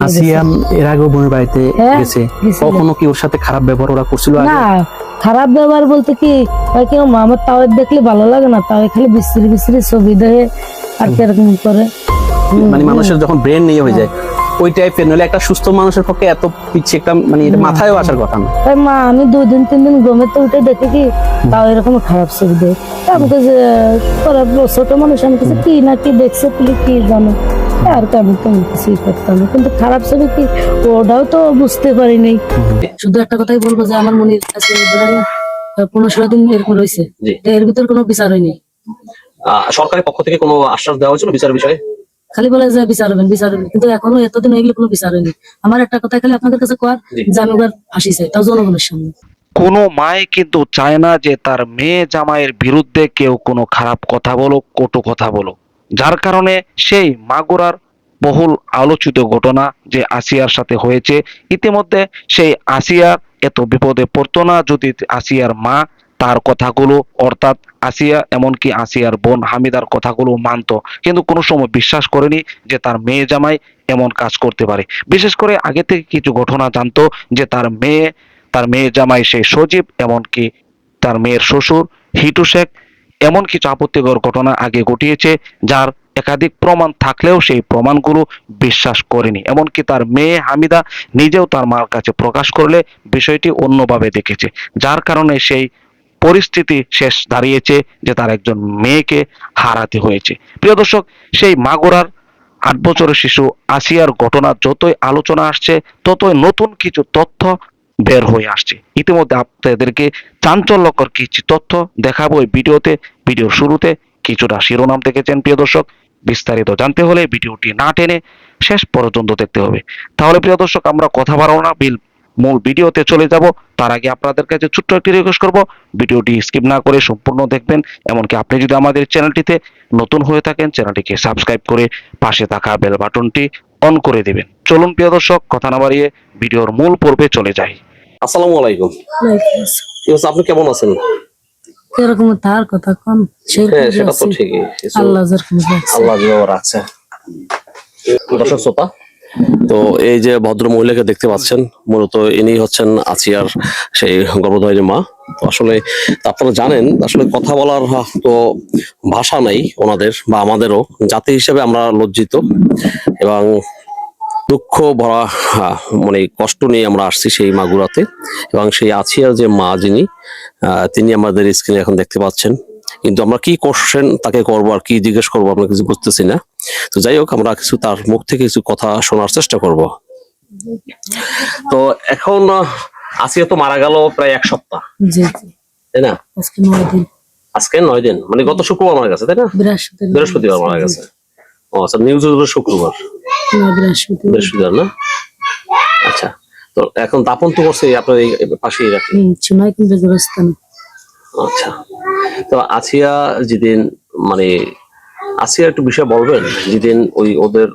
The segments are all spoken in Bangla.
এর আগেও বোনের বাড়িতে হ্যাঁ, গেছে। কখনো কি ওর সাথে খারাপ ব্যবহার ওরা করছিল না খারাপ ব্যবহার বলতে কি হয় কি আমার দেখলে ভালো লাগে না? তাও খালি বিশ্রী বিশ্রী ছবি দেয় আর কীরকম করে। মানে মানুষের যখন ব্রেন নিয়ে হয়ে যায় ওই টাইপের নইলে একটা সুস্থ মানুষের পক্ষে এত পিছিয়ে একটা মানে এটা মাথায়ও আসার কথা না। তাই মা আমি দুই দিন তিন দিন গমে তো উঠে দেখে কি তাও এরকম খারাপ ছবি দেয়। আমাকে ছোট মানুষ আমি কাছে কি না কি দেখছে তুমি কি জানো? আর কি আমি তো কিছুই করতাম না। কিন্তু খারাপ ছবি কি? ওটাও তো বুঝতে পারিনি শুধু একটা কথাই বলব যে আমার মনে কাছে পনেরো ষোলো দিন এরকম রয়েছে। এর ভিতর কোনো বিচার হয়নি। সরকারের পক্ষ থেকে কোনো আশ্বাস দেওয়া হয়েছিল বিচার বিষয়ে? খালি বলে যে বিচার হবেন বিচার হবেন কিন্তু এখনও এতদিন হয়ে গেলে কোনো বিচার হয়নি। আমার একটা কথা খালি আপনাদের কাছে কর জি। যে আমি এবার ফাঁসি চাই তাও জনগণের সামনে। কোনো মায় কিন্তু চায় না যে তার মেয়ে জামাইয়ের বিরুদ্ধে কেউ কোনো খারাপ কথা বলো কটু কথা বলুক। যার কারণে সেই মাগুরার বহুল আলোচিত ঘটনা যে আসিয়ার সাথে হয়েছে, ইতিমধ্যে সেই আসিয়ার এত বিপদে পড়তো না। যদি আসিয়ার মা তার কথাগুলো, অর্থাৎ আসিয়া এমনকি আসিয়ার বোন হামিদার কথাগুলো মানতো, কিন্তু কোনো সময় বিশ্বাস করেনি যে তার মেয়ে জামাই এমন কাজ করতে পারে। বিশেষ করে আগে থেকে কিছু ঘটনা জানতো যে তার মেয়ে তার মেয়ে জামাই সেই সজীব, এমনকি তার মেয়ের শ্বশুর হিটু শেখ এমন কিছু আপত্তিকর ঘটনা আগে ঘটিয়েছে, যার একাধিক প্রমাণ থাকলেও সেই প্রমাণগুলো বিশ্বাস করেনি। এমনকি তার মেয়ে হামিদা নিজেও তার মার কাছে প্রকাশ করলে বিষয়টি অন্যভাবে দেখেছে, যার কারণে সেই পরিস্থিতি শেষ দাঁড়িয়েছে যে তার একজন মেয়েকে হারাতে হয়েছে। প্রিয় দর্শক, সেই মাগুরার আট বছরের শিশু আসিয়ার ঘটনা যতই আলোচনা আসছে, ততই নতুন কিছু তথ্য বের হয়ে আসছে। ইতিমধ্যে আপনাদেরকে চাঞ্চল্যকর কিছু তথ্য দেখাবো এই ভিডিওতে। ভিডিওর শুরুতে কিছুটা শিরোনাম দেখেছেন প্রিয় দর্শক। বিস্তারিত জানতে হলে ভিডিওটি না টেনে শেষ পর্যন্ত দেখতে হবে। তাহলে প্রিয় দর্শক, আমরা কথা বাড়াবো না। বিল মূল ভিডিওতে চলে যাব। তার আগে আপনাদের কাছে ছোট্ট একটি রিকোয়েস্ট করব। ভিডিওটি স্কিপ না করে সম্পূর্ণ দেখবেন। এমনকি আপনি যদি আমাদের চ্যানেলটিতে নতুন হয়ে থাকেন, চ্যানেলটিকে সাবস্ক্রাইব করে পাশে থাকা বেল বাটনটি অন করে দেবেন। চলুন প্রিয় দর্শক, কথা না বাড়িয়ে ভিডিওর মূল পর্বে চলে যাই। আসসালামু আলাইকুম। কি? আপনি কেমন আছেন? কীরকম তার কথা কম। হ্যাঁ সেটা তো ঠিকই। আল্লাহ যেরকম। আল্লাহ যেভাবে রাখছে দর্শক শ্রোতা তো এই যে ভদ্র মহিলাকে দেখতে পাচ্ছেন মূলত ইনি হচ্ছেন আসিয়ার সেই গর্ভধারিণী মা। আসলে আপনারা জানেন আসলে কথা বলার তো ভাষা নাই ওনাদের বা আমাদেরও। জাতি হিসেবে আমরা লজ্জিত এবং দুঃখ ভরা মানে কষ্ট নিয়ে আমরা আসছি সেই মাগুরাতে। এবং সেই আছিয়ার যে মা যিনি তিনি আমাদের স্ক্রিনে এখন দেখতে পাচ্ছেন। কিন্তু আমরা কি কোশ্চেন তাকে করব আর কি জিজ্ঞেস করব আমরা কিছু বুঝতেছি না। তো যাই হোক আমরা কিছু তার মুখ থেকে কিছু কথা শোনার চেষ্টা করব। তো এখন আসিয়া তো মারা গেল প্রায় এক সপ্তাহ। তাই না? আজকে নয় দিন। আজকে নয় দিন। মানে গত শুক্রবার মারা গেছে তাই না? বৃহস্পতিবার মারা গেছে। ও আচ্ছা নিউজ শুক্রবার। না, বৃহস্পতিবার। না? আচ্ছা তো এখন দাপন তো করছে আপনার এই পাশেই রাখি হুম, কিন্তু গোরস্থানে। আচ্ছা তো আসিয়া যেদিন মানে আসিয়া একটু বিষয় বলবেন যেদিন ওই ওদের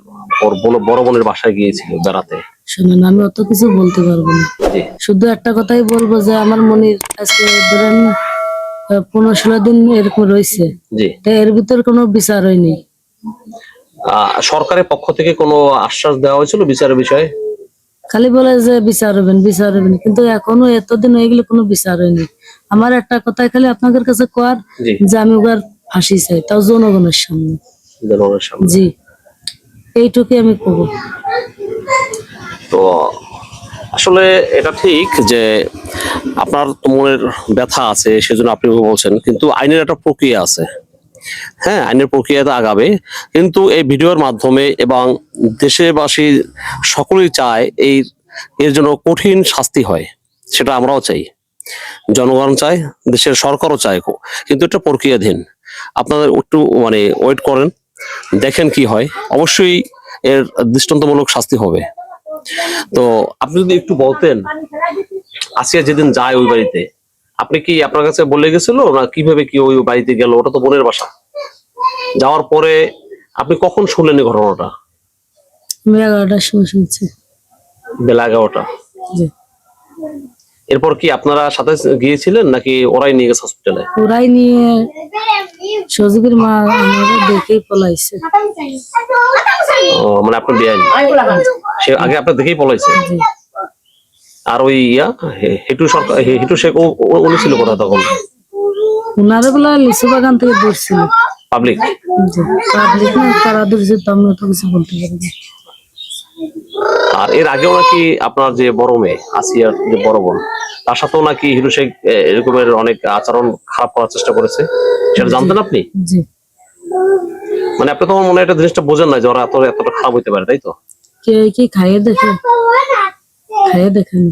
ওর বড় বোনের বাসায় গিয়েছিল বেড়াতে। শুনুন আমি অত কিছু বলতে পারব না। শুধু একটা কথাই বলব যে আমার মনে আজকে ধরেন পনেরো ষোলো দিন এরকম রয়েছে। এর ভিতর কোনো বিচার হয়নি সরকারের পক্ষ থেকে কোনো আশ্বাস দেওয়া হয়েছিল বিচারের বিষয়ে? খালি বলে যে বিচার হবেন বিচার হবেন। কিন্তু এখনও এতদিন হয়ে গেলে কোনো বিচার হয়নি। আমার একটা কথাই খালি আপনাদের কাছে কর যে আমি ওবার ফাঁসি চাই তাও জনগণের সামনে। জনগণের সামনে। জি। এইটুকুই আমি কব। তো আসলে এটা ঠিক যে আপনার মনের ব্যথা আছে সেজন্য আপনি বলছেন কিন্তু আইনের একটা প্রক্রিয়া আছে। হ্যাঁ আইনের প্রক্রিয়াতে আগাবে। কিন্তু এই ভিডিওর মাধ্যমে এবং দেশবাসী সকলেই চায় এই, এর জন্য কঠিন শাস্তি হয়, সেটা আমরাও চাই। জনগণ চায়, দেশের সরকারও চায়, কিন্তু এটা প্রক্রিয়াধীন। আপনারা একটু মানে ওয়েট করেন, দেখেন কি হয়। অবশ্যই এর দৃষ্টান্তমূলক শাস্তি হবে। তো আপনি যদি একটু বলতেন আসিয়া যেদিন যায় ওই বাড়িতে, আপনি কি আপনার কাছে বলে গেছিল না কীভাবে কি ওই বাড়িতে গেল? ওটা তো বোনের বাসা। যাওয়ার পরে আপনি কখন শুনলেন এই ঘটনাটা? আমি এগারোটার সময় শুনছি। বেলা এগারোটা? জি। এরপর কি আপনারা সাথে গিয়েছিলেন নাকি ওরাই নিয়ে গেছে হসপিটালে ওরাই নিয়ে সজীবের মা আমাকে দেখেই পলাইছে। ও মানে আপনার বিয়ে সে আগে আপনার দেখেই পলাইছে? আর ওই ইয়া হেটু সরকার হেটু শেখ উনি ছিল কোথায় তখন? ওনারা বলে লিচু বাগান থেকে ধরছিল। পাবলিক পাবলিক না তারা ধরছে তো তো কিছু বলতে পারি না। আর এর আগেও নাকি আপনার যে বড় মেয়ে আসিয়ার যে বড় বোন তার সাথেও নাকি হিরু শেখ এরকমের অনেক আচরণ খারাপ করার চেষ্টা করেছে সেটা জানতেন আপনি? মানে আপনি তো মনে হয় এটা জিনিসটা বোঝেন না যে ওরা এত এতটা খারাপ হইতে পারে তাই তো? কে কি খাইয়ে দেখে? খাইয়ে দেখেন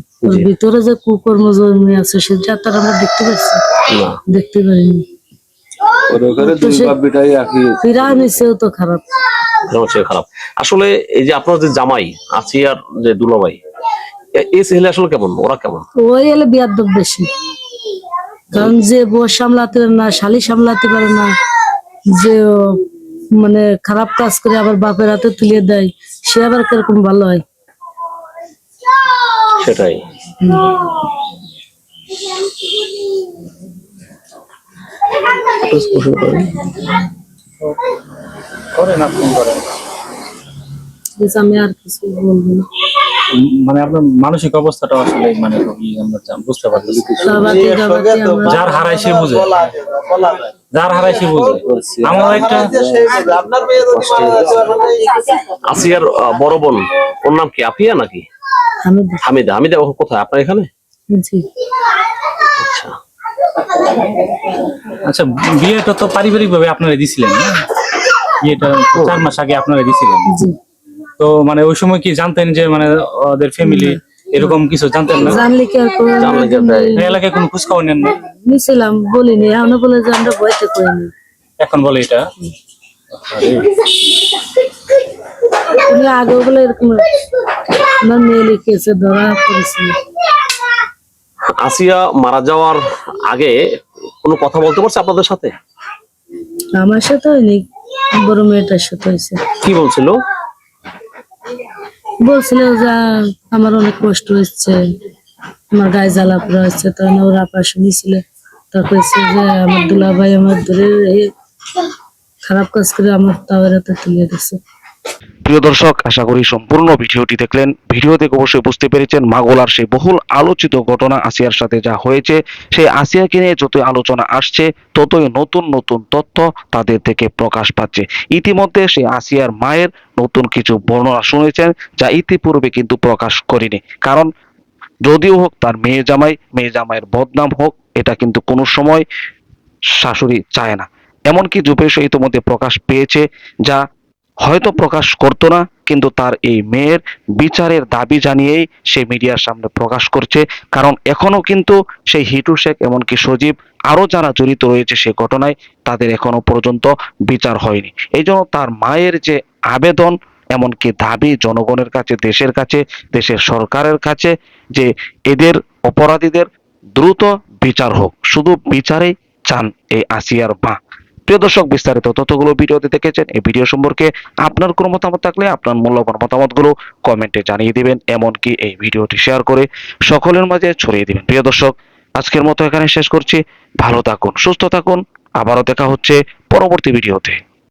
ভিতরে যে কুকর্ম জন্মে আছে সে যাত্রা আমরা দেখতে পাচ্ছি। দেখতে পারিনি। তো খারাপ। খারাপ। আসলে এই যে আপনার যে জামাই আসিয়ার যে দুলাভাই এ- এই ছেলে আসলে কেমন? ওরা কেমন? ওই এলে বেশি। কারণ যে বউ সামলাতে পারে না শালি সামলাতে পারে না যে ও মানে খারাপ কাজ করে আবার বাপের হাতে তুলে দেয় সে আবার কীরকম ভালো হয়? সেটাই। করেন আপনি করেন আমি আর কিছু বলব না মানে আপনার মানসিক অবস্থাটা আসলে মানে আমরা বুঝতে আমরা যার হারায় সে বুঝে যার হারায় সে বুঝে আমার একটা আসিয়ার বড় বোন ওর নাম কি আপিয়া নাকি হামিদা হামিদা ও কোথায় আপনার এখানে আচ্ছা আচ্ছা বিয়েটা তো পারিবারিক ভাবে আপনারা দিছিলেন না? বিয়েটা চার মাস আগে আপনারা দিছিলেন। তো মানে ওই সময় কি জানতেন যে মানে ওদের ফ্যামিলি এরকম কিছু জানতেন না? জানলে কি আর করে জানলে কি এলাকায় কোনো খোঁজ খবর নেন না নিছিলাম বলিনি। এখন বলে যে আমরা বইতে করিনি। এখন বলে এটা? তুমি আগে বলে এরকম আমার মেয়ে লিখেছে ধরা পড়েছিল আসিয়া মারা যাওয়ার আগে কোনো কথা বলতে পারছে আপনাদের সাথে? আমার সাথে হয়নি বড় মেয়েটার সাথে হয়েছে। কি বলছিল? বলছিল যে আমার অনেক কষ্ট হচ্ছে আমার গায়ে জ্বালা পোড়া হচ্ছে তখন ওর আপা শুনেছিল তা কইছে যে আমার দুলা ভাই আমার ধরে এই খারাপ কাজ করে আমার তাওয়ার হাতে তুলে দিছে প্রিয় দর্শক, আশা করি সম্পূর্ণ ভিডিওটি দেখলেন। ভিডিও দেখে অবশ্যই বুঝতে পেরেছেন, মাগোলার সেই বহুল আলোচিত ঘটনা আসিয়ার সাথে যা হয়েছে, সেই আসিয়াকে নিয়ে যতই আলোচনা আসছে, ততই নতুন নতুন তথ্য তাদের থেকে প্রকাশ পাচ্ছে। ইতিমধ্যে সেই আসিয়ার মায়ের নতুন কিছু বর্ণনা শুনেছেন, যা ইতিপূর্বে কিন্তু প্রকাশ করিনি। কারণ যদিও হোক তার মেয়ে জামাই, মেয়ে জামাইয়ের বদনাম হোক, এটা কিন্তু কোনো সময় শাশুড়ি চায় না। এমনকি যুপেশ ইতিমধ্যে প্রকাশ পেয়েছে, যা হয়তো প্রকাশ করতো না, কিন্তু তার এই মেয়ের বিচারের দাবি জানিয়েই সে মিডিয়ার সামনে প্রকাশ করছে। কারণ এখনও কিন্তু সেই হিটু শেখ এমনকি সজীব আরও যারা জড়িত রয়েছে সে ঘটনায় তাদের এখনও পর্যন্ত বিচার হয়নি। এই জন্য তার মায়ের যে আবেদন, এমনকি দাবি জনগণের কাছে, দেশের কাছে, দেশের সরকারের কাছে, যে এদের অপরাধীদের দ্রুত বিচার হোক, শুধু বিচারেই চান এই আসিয়ার মা। প্রিয় দর্শক, বিস্তারিত তথ্যগুলো ভিডিওতে দেখেছেন। এই ভিডিও সম্পর্কে আপনার কোনো মতামত থাকলে আপনার মূল্যবান মতামতগুলো কমেন্টে জানিয়ে দিবেন, এমনকি এই ভিডিওটি শেয়ার করে সকলের মাঝে ছড়িয়ে দিবেন। প্রিয় দর্শক, আজকের মতো এখানে শেষ করছি। ভালো থাকুন, সুস্থ থাকুন। আবারও দেখা হচ্ছে পরবর্তী ভিডিওতে।